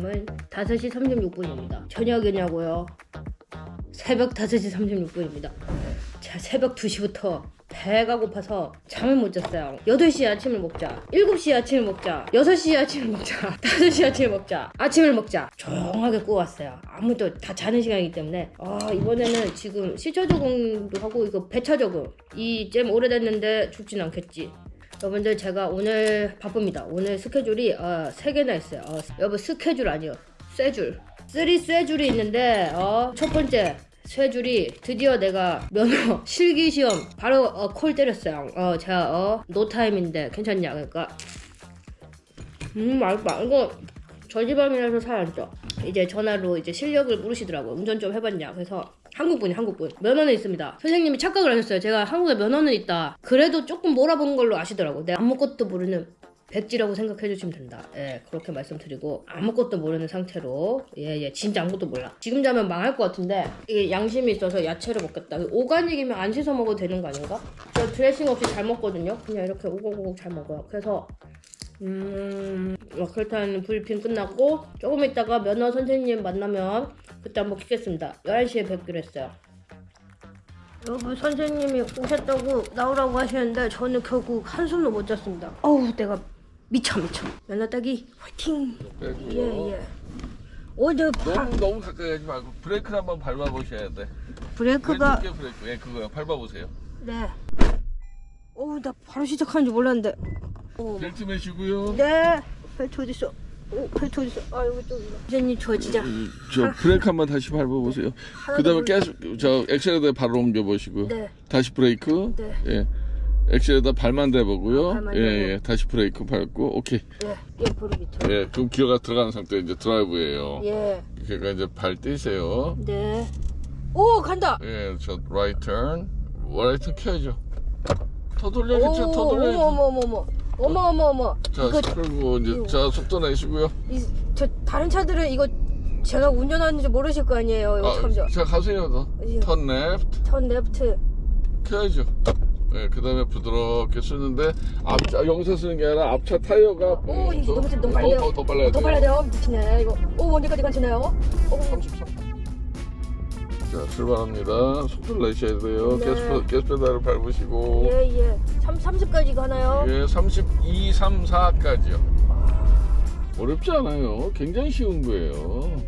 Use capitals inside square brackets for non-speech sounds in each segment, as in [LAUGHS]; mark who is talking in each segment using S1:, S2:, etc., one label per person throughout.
S1: 지금은 5시 36분입니다. 저녁이냐고요? 새벽 5시 36분입니다. 자, 새벽 2시부터 배가 고파서 잠을 못 잤어요. 8시에 아침을 먹자. 7시에 아침을 먹자. 6시에 아침을 먹자. [LAUGHS] 5시에 아침을 먹자. 아침을 먹자. 조용하게 꾸왔어요. 아무도 다 자는 시간이기 때문에. 아, 이번에는 지금 시차 적응도 하고 이거 배차 적응. 이 잼 오래됐는데 죽진 않겠지. 여러분들 제가 오늘 바쁩니다. 오늘 스케줄이 어, 3개나 있어요. 어, 여러분 스케줄 아니요. 쇠줄. 쓰리 쇠줄이 있는데 어, 첫 번째 쇠줄이 드디어 내가 면허 [LAUGHS] 실기 시험 바로 어, 콜 때렸어요. 어, 제가 어, 노타임인데 괜찮냐? 그러니까 음 맛있다. 이거 저지방이라서 살 안 쪄. 이제 전화로 이제 실력을 물으시더라고요. 운전 좀 해봤냐. 그래서 한국분이 한국분. 면허는 있습니다. 선생님이 착각을 하셨어요. 제가 한국에 면허는 있다. 그래도 조금 몰아본 걸로 아시더라고. 내가 아무것도 모르는 백지라고 생각해 주시면 된다. 예, 그렇게 말씀드리고 아무것도 모르는 상태로 예, 예, 진짜 아무것도 몰라. 지금 자면 망할 것 같은데 이게 양심이 있어서 야채를 먹겠다. 오가닉이면 안 씻어 먹어도 되는 거 아닌가? 저 드레싱 없이 잘 먹거든요. 그냥 이렇게 오곡오곡 잘 먹어요. 그래서 음, 어, 그렇다면 브리핑 끝났고 조금 있다가 면허 선생님 만나면 그때 한번 키겠습니다. 11시에 뵙기로 했어요. 여러분 선생님이 오셨다고 나오라고 하시는데 저는 결국 한숨도 못 잤습니다. 어우 내가 미쳐 미쳐. 면허 따기 화이팅. 예예. 오늘 파,
S2: 너무 너무 가까이 하지 말고 브레이크를 한번 밟아 보셔야 돼.
S1: 브레이크가
S2: 왼쪽에 브레이크. 예, 그거요. 밟아 보세요.
S1: 네. 어우 나 바로 시작하는 줄 몰랐는데. 어,
S2: 벨트 매시고요.
S1: 네. 벨트 어디 있어? 어디 있어? 아또 있네. 선생님 저 진짜
S2: 저 브레이크 한번 다시 밟아보세요. 그 다음에 가스 저 엑셀에다 바로 옮겨보시고.
S1: 네.
S2: 다시 브레이크.
S1: 네.
S2: 예. 엑셀에다 발만 대보고요.
S1: 아, 발만
S2: 예,
S1: 대고.
S2: 예. 다시 브레이크 밟고. 오케이.
S1: 예, 예 브레이크.
S2: 예. 그럼 기어가 들어가는 상태 이제 드라이브예요.
S1: 예.
S2: 그러니까 이제 발 떼세요.
S1: 네. 오 간다.
S2: 예, 저 turn. right turn 켜야죠. 더 돌려야겠죠. 더 돌려야죠.
S1: 어머 어머 어머 어머 어머 어머.
S2: 자,
S1: 이거
S2: 그리고 이제 자 속도 내시고요.
S1: 이, 저 다른 차들은 이거 제가 운전하는지 모르실 거 아니에요. 이거 참 저.
S2: 아, 자 가세요 더.
S1: 어디요?
S2: 턴 레프트
S1: 턴 레프트.
S2: 켜야죠. 네, 그 다음에 부드럽게 쓰는데 앞차 여기서 쓰는 게 아니라 앞차 타이어가
S1: 오 이거 너무 너무
S2: 더,
S1: 빨라요.
S2: 더, 더 빨라야
S1: 더
S2: 돼요.
S1: 빨라야 돼요. 미치네 이거. 오 언제까지 간지나요? 오.
S2: 33. 자 출발합니다. 속도를 내셔야 돼요.
S1: 네.
S2: 가스, 페- 가스 페달을 밟으시고
S1: 예 예. 3 30까지 가나요?
S2: 예, 32, 3, 4까지요. 어렵지 않아요. 굉장히 쉬운 거예요.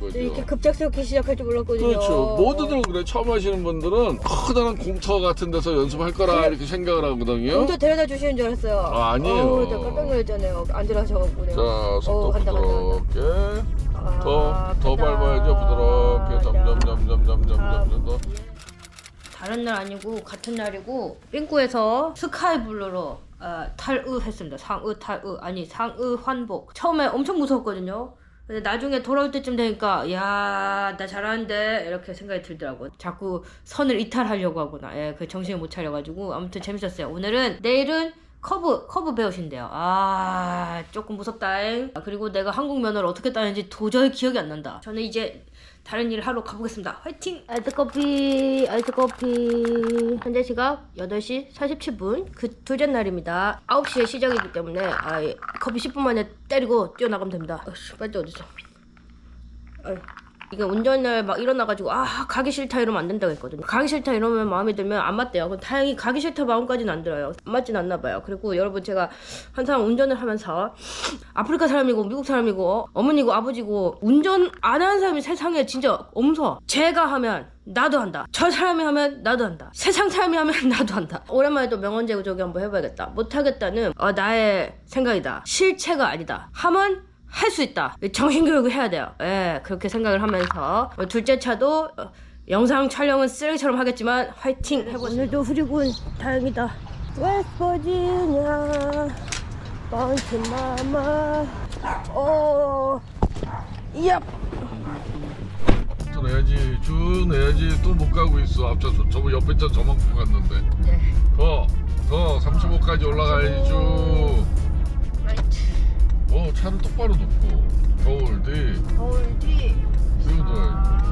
S2: 거죠.
S1: 이렇게 급작스럽게 시작할 줄 몰랐거든요.
S2: 그렇죠. 모두들 그래. 처음 하시는 분들은 커다란 공터 같은 데서 연습할 거라 이렇게 생각을 하거든요.
S1: 공터 데려다 주시는 줄 알았어요.
S2: 아, 아니에요.
S1: 어우, 내가 깜짝 놀랐잖아요. 앉으라셔갖고 내가.
S2: 자, 속도
S1: 어, 간다, 간다,
S2: 부드럽게.
S1: 아,
S2: 더, 더
S1: 간다,
S2: 밟아야죠. 부드럽게. 점점. 점점, 점점,
S1: 아.
S2: 점점 더.
S1: 다른 날 아니고 같은 날이고 삥꾸에서 스카이블루로 어, 탈의 했습니다. 상의 탈의 아니 상의 환복. 처음에 엄청 무서웠거든요. 근데 나중에 돌아올 때쯤 되니까 야 나 잘하는데 이렇게 생각이 들더라고. 자꾸 선을 이탈하려고 하구나. 예, 그 정신을 못 차려가지고 아무튼 재밌었어요. 오늘은 내일은 커브 커브 배우신대요. 아 조금 무섭다잉. 아, 그리고 내가 한국 면허를 어떻게 따는지 도저히 기억이 안 난다. 저는 이제 다른 일을 하러 가보겠습니다. 화이팅! 아이스커피, 아이스커피. 현재 시각 8시 47분. 그 둘째 날입니다. 9시에 시작이기 때문에 아, 예. 커피 10분 만에 때리고 뛰어나가면 됩니다. 어씨, 빨대 어딨어? 아이. 이게 운전을 막 일어나가지고 아 가기 싫다 이러면 안 된다고 했거든요. 가기 싫다 이러면 마음에 들면 안 맞대요. 그럼 다행히 가기 싫다 마음까지는 안 들어요. 안 맞진 않나 봐요. 그리고 여러분 제가 항상 운전을 하면서 아프리카 사람이고 미국 사람이고 어머니고 아버지고 운전 안 하는 사람이 세상에 진짜 엄서 제가 하면 나도 한다. 저 사람이 하면 나도 한다. 세상 사람이 하면 [LAUGHS] 나도 한다. 오랜만에 또 명언제고 저기 한번 해봐야겠다. 못하겠다는 어, 나의 생각이다. 실체가 아니다. 하면 할 수 있다. 정신교육을 해야 돼요. 예, 그렇게 생각을 하면서 어, 둘째 차도 어, 영상 촬영은 쓰레기처럼 하겠지만 화이팅 해보세요. 오늘도 흐리군. 다행이다. 웨스버지니아 번트마마 오 얍.
S2: 저 내야지, 쭉 내야지. 또 못 가고 있어. 앞차서. 저거 옆에 차 저만큼 갔는데.
S1: 네.
S2: 더, 더 35까지 올라가야지 쭉. 어, 차를 똑바로 놓고. 겨울디.
S1: 거울 뒤.
S2: 쭉 들어야지.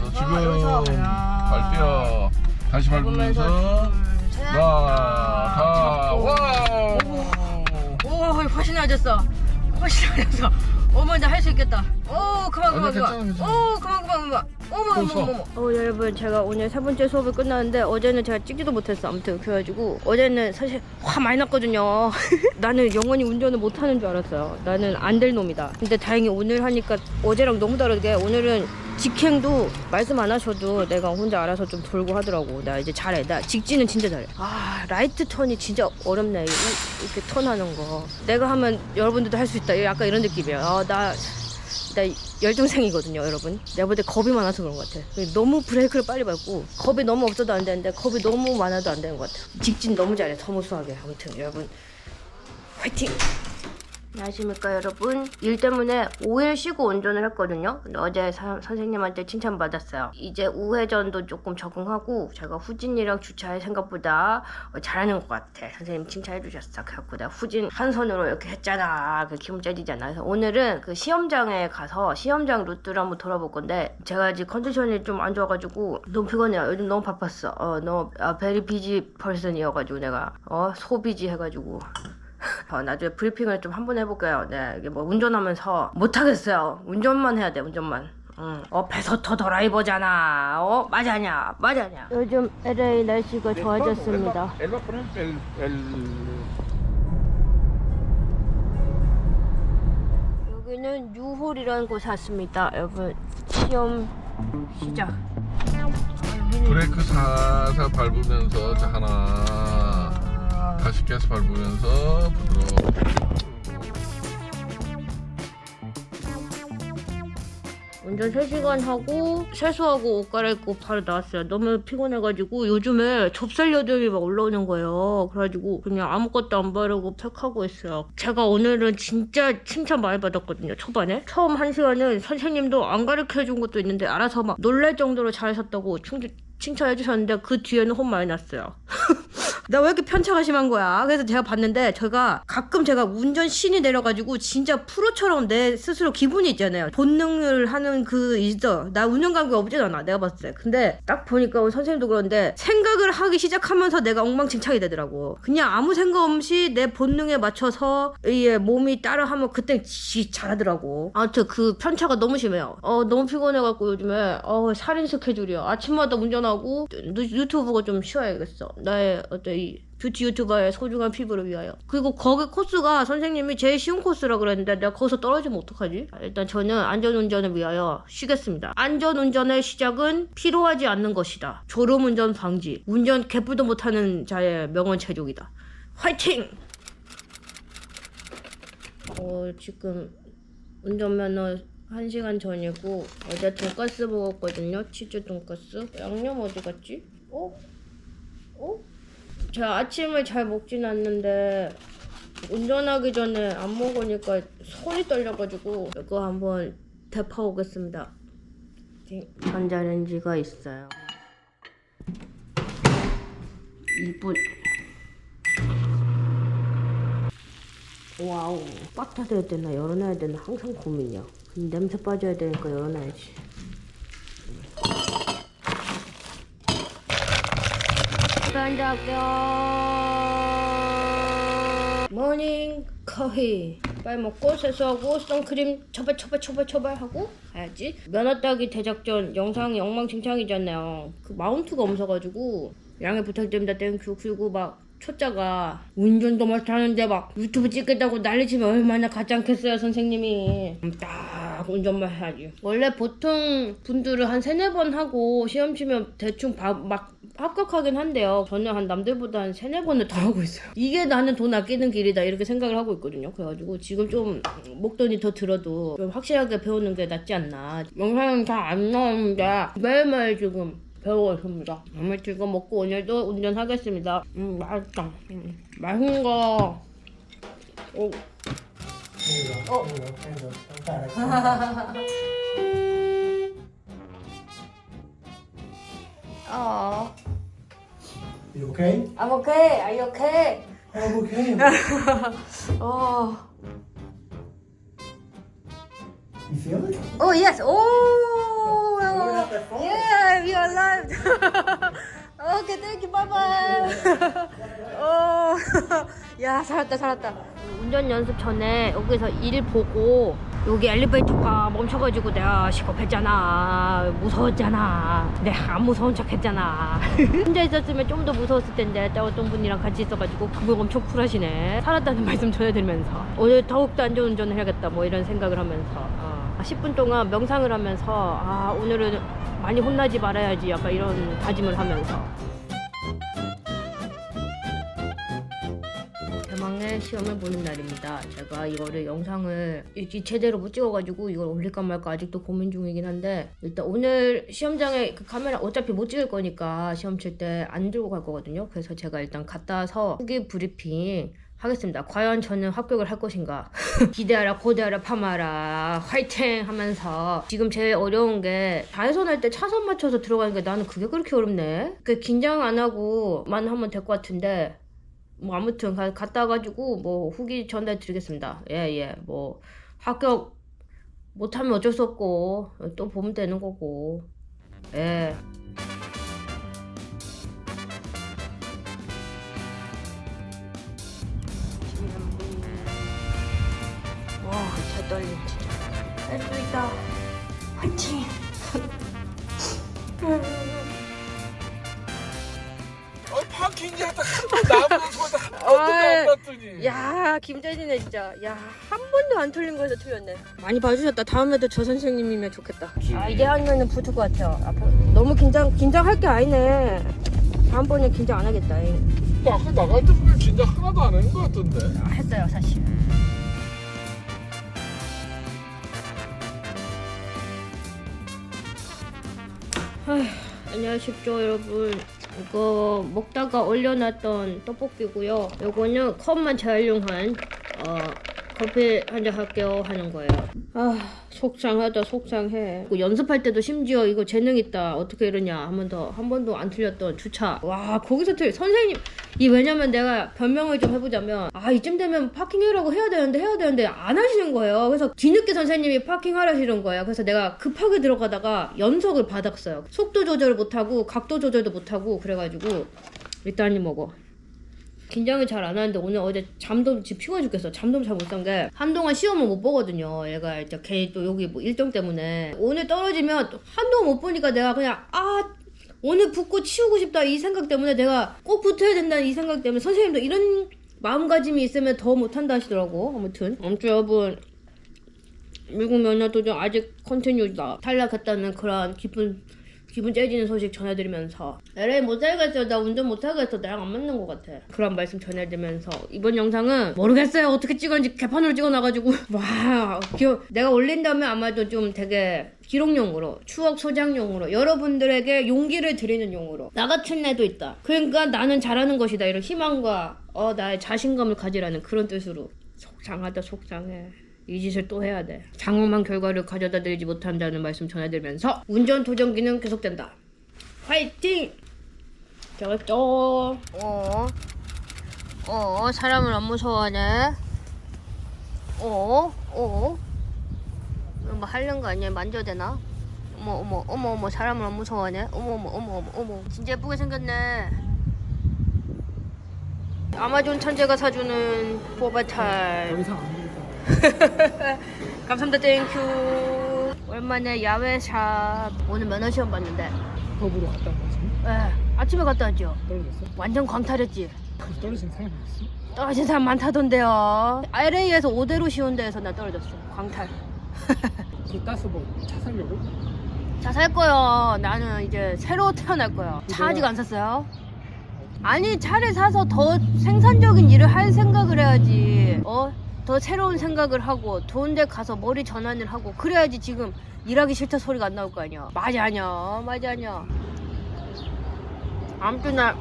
S1: 아,
S2: 자,
S1: 아, 여기서.
S2: 지금
S1: 야.
S2: 발 뛰어. 다시 밟으면서.
S1: 밟으면서 둘, 셋.
S2: 하나, 다,
S1: 잡고.
S2: 와!
S1: 오, 훨씬 나아졌어. 시작해서 어머 나할수 있겠다. 오 그만 그만
S2: 아니, 괜찮아,
S1: 그만.
S2: 괜찮아.
S1: 오 그만 그만 그만. 어머 어머. 어머 어머. 어 여러분 제가 오늘 세 번째 수업을 끝났는데 어제는 제가 찍지도 못했어. 아무튼 그래가지고 어제는 사실 화 많이 났거든요. [LAUGHS] 나는 영원히 운전을 못하는 줄 알았어요. 나는 안 될 놈이다. 근데 다행히 오늘 하니까 어제랑 너무 다르게 오늘은 직행도 말씀 안 하셔도 내가 혼자 알아서 좀 돌고 하더라고. 나 이제 잘해. 나 직진은 진짜 잘해. 아 라이트 턴이 진짜 어렵네. 이- 이렇게 턴하는 거. 내가 하면 여러분들도 할 수 있다. 약간 이런 느낌이야. 아, 나, 나 열등생이거든요, 여러분. 내가 볼 때 겁이 많아서 그런 것 같아. 너무 브레이크를 빨리 밟고 겁이 너무 없어도 안 되는데 겁이 너무 많아도 안 되는 것 같아. 직진 너무 잘해, 서무수하게. 아무튼 여러분 화이팅! 안녕하십니까 여러분. 일 때문에 5일 쉬고 운전을 했거든요. 근데 어제 사- 선생님한테 칭찬받았어요. 이제 우회전도 조금 적응하고 제가 후진이랑 주차에 생각보다 어, 잘하는 것 같아. 선생님 칭찬해 주셨어. 그래갖고 내가 후진 한 손으로 이렇게 했잖아. 그 기분 짜지잖아. 그래서 오늘은 그 시험장에 가서 시험장 루트를 한번 돌아볼 건데 제가 아직 컨디션이 좀 안 좋아가지고 너무 피곤해요. 요즘 너무 바빴어. 어 너무 아, 베리 비지 펄슨이어가지고 내가 어 소비지 해가지고 어, 나중에 브리핑을 좀 한번 해볼게요. 네, 이게 뭐 운전하면서 못하겠어요. 운전만 해야 돼, 운전만. 응. 어, 배서터 드라이버잖아. 어, 맞아냐, 맞아냐. 요즘 LA 날씨가 좋아졌습니다.
S2: A poner el, el...
S1: 여기는 유홀이라는 곳에 왔습니다. 여러분, 시험 시작.
S2: 브레이크 살살 밟으면서 자, 하나 다시 계속 밟으면서 부드럽게
S1: 운전 3시간 하고 세수하고 옷 갈아입고 바로 나왔어요. 너무 피곤해가지고 요즘에 접살여드름이 막 올라오는 거예요. 그래가지고 그냥 아무것도 안 바르고 팩하고 있어요. 제가 오늘은 진짜 칭찬 많이 받았거든요. 초반에. 처음 한 시간은 선생님도 안 가르쳐준 것도 있는데 알아서 막 놀랄 정도로 잘하셨다고 충- 칭찬해 주셨는데 그 뒤에는 혼 많이 났어요. [LAUGHS] 나 왜 이렇게 편차가 심한 거야? 그래서 제가 봤는데 제가 가끔 제가 운전 신이 내려가지고 진짜 프로처럼 내 스스로 기분이 있잖아요. 본능을 하는 그 있어. 나 운전 감각이 없진 않아. 내가 봤을 때. 근데 딱 보니까 우리 선생님도 그런데 생각을 하기 시작하면서 내가 엉망진창이 되더라고. 그냥 아무 생각 없이 내 본능에 맞춰서 이 몸이 따라하면 그때 지 잘하더라고. 아무튼 그 편차가 너무 심해요. 어 너무 피곤해갖고 요즘에 어 살인 스케줄이야. 아침마다 운전 하고 유- 유튜브가 좀 쉬어야겠어. 나의 어떤 이 뷰티 유튜버의 소중한 피부를 위하여. 그리고 거기 코스가 선생님이 제일 쉬운 코스라 그랬는데 내가 거기서 떨어지면 어떡하지? 일단 저는 안전운전을 위하여 쉬겠습니다. 안전운전의 시작은 피로하지 않는 것이다. 졸음운전 방지. 운전 개뿔도 못하는 자의 명언 체족이다. 화이팅! 어, 지금 운전면허 1시간 전이고 어제 돈가스 먹었거든요. 치즈 돈가스. 양념 어디 갔지? 어? 어? 제가 아침을 잘 먹진 않는데 운전하기 전에 안 먹으니까 손이 떨려가지고 이거 한번 대파 오겠습니다. 전자레인지가 있어요. 2분. 와우. 빡 닫아야 되나 열어놔야 되나 항상 고민이야. 냄새 빠져야 되니까 열어놔야지. 반짝여 모닝 커피. 빨리 먹고 세수하고 선크림 처발 처발 처발 처발 하고 가야지. 면허 따기 대작전 영상이 엉망진창이잖아요. 그 마운트가 없어가지고 양해 부탁드립니다. 땡큐 그리고 막 초짜가 운전도 못하는데 막 유튜브 찍겠다고 난리치면 얼마나 가지 않겠어요 선생님이. 음, 딱 운전만 해야지. 원래 보통 분들은 한 세네 번 하고 시험 치면 대충 바- 막 합격하긴 한데요. 저는 한 남들보다 한 세네 번을 더 하고 있어요. 이게 나는 돈 아끼는 길이다 이렇게 생각을 하고 있거든요. 그래가지고 지금 좀 목돈이 더 들어도 좀 확실하게 배우는 게 낫지 않나. 영상은 잘 안 나오는데 매일매일 지금 배우고 있습니다. 아무튼 이거 먹고 오늘도 운전하겠습니다. 음, 맛있다. 음, 맛있는 거. 오,
S3: Oh.
S1: 어.
S3: You okay?
S1: I'm okay. Are you okay?
S3: I'm okay.
S1: 어.
S3: You feel it?
S1: Oh yes. Oh.
S3: That far.
S1: Yeah, we are alive. 오케이, 땡큐, 바이바이. 어, 야, 살았다, 살았다. 운전 연습 전에 여기서 일 보고 여기 엘리베이터가 멈춰가지고 내가 시겁했잖아. 무서웠잖아. 내가 안 무서운 척 했잖아. [LAUGHS] 혼자 있었으면 좀 더 무서웠을 텐데 또 어떤 분이랑 같이 있어가지고 그걸 엄청 쿨하시네. 살았다는 [LAUGHS] 말씀 전해드리면서 오늘 더욱더 안전운전을 해야겠다 뭐 이런 생각을 하면서 어. 10분 동안 명상을 하면서 아 오늘은 많이 혼나지 말아야지 약간 이런 다짐을 하면서 대망의 시험을 보는 날입니다. 제가 이거를 영상을 일찍 제대로 못 찍어가지고 이걸 올릴까 말까 아직도 고민 중이긴 한데 일단 오늘 시험장에 그 카메라 어차피 못 찍을 거니까 시험 칠 때 안 들고 갈 거거든요. 그래서 제가 일단 갔다 와서 후기 브리핑 하겠습니다. 과연 저는 합격을 할 것인가? [LAUGHS] 기대하라, 고대하라, 파마라, 화이팅 하면서 지금 제일 어려운 게 좌회선 할 때 차선 맞춰서 들어가는 게 나는 그게 그렇게 어렵네. 그 긴장 안 하고만 하면 될 것 같은데 뭐 아무튼 가, 갔다 와가지고 뭐 후기 전달 드리겠습니다. 예 예 뭐 합격 못하면 어쩔 수 없고 또 보면 되는 거고 예. 진짜. 할수 있다. 화이팅.
S2: 어, 파킹이 하다 나무 소다
S1: 어이.
S2: 안 났더니.
S1: 야, 김재진네 진짜. 야, 한 번도 안 틀린 거에서 틀렸네. 많이 봐주셨다. 다음에도 저 선생님이면 좋겠다. 아, 이제 하면은 붙을 것 같아요. 앞으로 너무 긴장 긴장할 게 아니네. 다음번에 긴장 안 하겠다.
S2: 뭐 아까 나갈 때 보면 진짜 하나도 안한것 같던데.
S1: 아, 했어요, 사실. 안녕하십니까 여러분. 이거 먹다가 올려놨던 떡볶이고요. 요거는 컵만 재활용한 어, 커피 한 잔 할게요 하는 거예요. 아 속상하다 속상해. 이거 연습할 때도 심지어 이거 재능 있다 어떻게 이러냐 한번더한 번도 안 틀렸던 주차. 와 거기서 틀 선생님 이 왜냐면 내가 변명을 좀 해보자면 아 이쯤 되면 파킹해라고 해야 되는데 해야 되는데 안 하시는 거예요. 그래서 뒤늦게 선생님이 파킹하라시는 거예요. 그래서 내가 급하게 들어가다가 연석을 받았어요. 속도 조절 못하고 각도 조절도 못하고 그래가지고 일단이 먹어. 긴장을 잘 안 하는데 오늘 어제 잠도 지금 피곤해 죽겠어. 잠도 잘 못 잔 게 한동안 시험을 못 보거든요. 얘가 이제 걔 또 여기 뭐 일정 때문에 오늘 떨어지면 또 한동안 못 보니까 내가 그냥 아 오늘 붙고 치우고 싶다 이 생각 때문에 내가 꼭 붙어야 된다는 이 생각 때문에 선생님도 이런 마음가짐이 있으면 더 못한다 하시더라고. 아무튼 아무튼 여러분 미국 면허 도전 아직 컨티뉴다. 탈락했다는 그런 기쁜 기분 째지는 소식 전해드리면서. LA 못 살겠어. 나 운전 못 하겠어. 나랑 안 맞는 것 같아. 그런 말씀 전해드리면서. 이번 영상은 모르겠어요. 어떻게 찍었는지 개판으로 찍어놔가지고. [LAUGHS] 와 기억 내가 올린다면 아마도 좀 되게 기록용으로 추억 소장용으로 여러분들에게 용기를 드리는 용으로. 나 같은 애도 있다. 그러니까 나는 잘하는 것이다. 이런 희망과 어 나의 자신감을 가지라는 그런 뜻으로. 속상하다 속상해 이 짓을 또 해야 돼. 장엄한 결과를 가져다 드리지 못한다는 말씀 전해드리면서 운전 도전기는 계속된다. 화이팅! 잘했죠? 어, 어, 사람을 안 무서워하네. 어, 어. 이거 뭐 하려는 거 아니야? 만져야 되나? 어머, 어머, 어머, 어머, 사람을 안 무서워하네. 어머, 어머, 어머, 어머, 어머. 진짜 예쁘게 생겼네. 아마존 천재가 사주는 보바탈.
S3: 되겠다. [LAUGHS]
S1: 감사합니다 땡큐 오랜만에 야외샵 오늘 면허 시험 봤는데
S3: 법으로 갔다 온 거지?
S1: 에, 아침에 갔다 왔죠
S3: 떨어졌어?
S1: 완전 광탈했지
S3: 그 떨어진 사람이 있어?
S1: 떨어진 사람 많다던데요 LA에서 5대로 쉬운 데에서 나 떨어졌어 광탈 [LAUGHS]
S3: 그거 따서 뭐차 살려고?
S1: 자살 거요 나는 이제 새로 태어날 거요 차 아직 안 샀어요 아니 차를 사서 더 생산적인 일을 할 생각을 해야지 어? 더 새로운 생각을 하고 좋은 데 가서 머리 전환을 하고 그래야지 지금 일하기 싫다 소리가 안 나올 거 아니야. 맞아냐 맞아냐 아무튼 나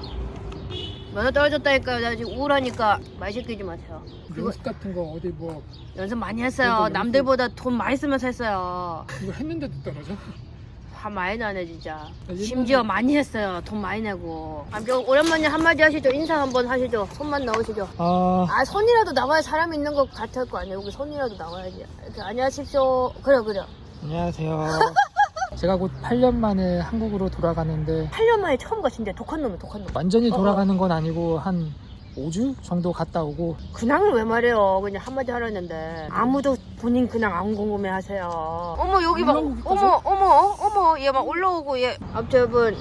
S1: 면허 떨어졌다니까요. 나 지금 우울하니까 말 시키지 마세요. 그거
S3: 연습 같은 거 어디 뭐
S1: 연습 많이 했어요.
S3: 그래도 연습-
S1: 남들보다 돈 많이 쓰면서 했어요.
S3: 이거 했는데도 떨어져?
S1: 화 많이 나네 진짜.
S3: 옛날에-
S1: 심지어 많이 했어요. 돈 많이 내고. 아무튼 오랜만에 한마디 하시죠. 인사 한번 하시죠. 손만 나오시죠.
S3: 아.
S1: 아 손이라도 나와야 사람 있는 것 같을 거 아니에요? 여기 손이라도 나와야지. 이렇게 안녕하십시오. 그래 그래
S3: 안녕하세요. [LAUGHS] 제가 곧 8년 만에 한국으로 돌아가는데
S1: 8년 만에 처음 가 진짜 독한 놈이 독한 놈.
S3: 완전히
S1: 어,
S3: 돌아가는 건 아니고 한 5주 정도 갔다 오고.
S1: 근황을 왜 말해요? 그냥 한마디 하라는데. 아무도 본인 근황 안 궁금해 하세요. 어머 여기 막
S3: 올라오기까지?
S1: 어머 어머 어머 얘 막 올라오고 얘. 앞에 여러분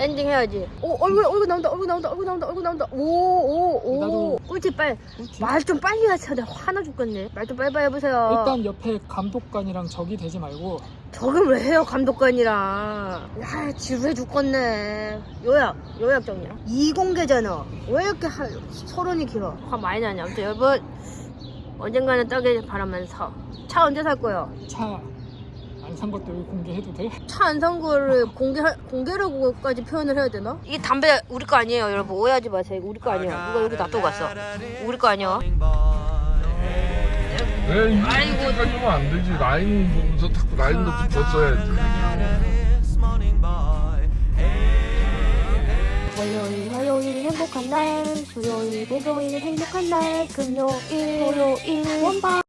S1: 엔딩 해야지. 오 얼굴 얼굴 나온다 얼굴 나온다 얼굴 나온다 얼굴 나온다. 오오오. 꿀팁 빨리. 말 좀 빨리 하세요. 내가 화나 죽겠네. 말 좀 빨리 빨리 해보세요.
S3: 일단 옆에 감독관이랑 적이 되지 말고
S1: 저걸 왜 해요 감독관이랑 야 지루해 죽겠네. 요약 요약 정리야. 이공개잖아. 왜 이렇게 하, 서론이 길어? 화 많이 나냐 아무튼 여러분 언젠가는 따길 바라면서 차 언제 살 거예요?
S3: 차 안 산 것도 여기 공개해도 돼?
S1: 차 안 산 거를 공개 공개라고까지 표현을 해야 되나? 이 담배 우리 거 아니에요 여러분. 오해하지 마세요. 이거 우리 거 아니야 누가 여기 놔두고 갔어. 우리 거 아니야
S2: 왜
S1: 아이고.
S2: 이렇게까지 하면 안 되지 라인 보면서 자꾸 라인도 붙였어야지
S4: 월요일 화요일 행복한 날 수요일 목요일 행복한 날 금요일 토요일 원방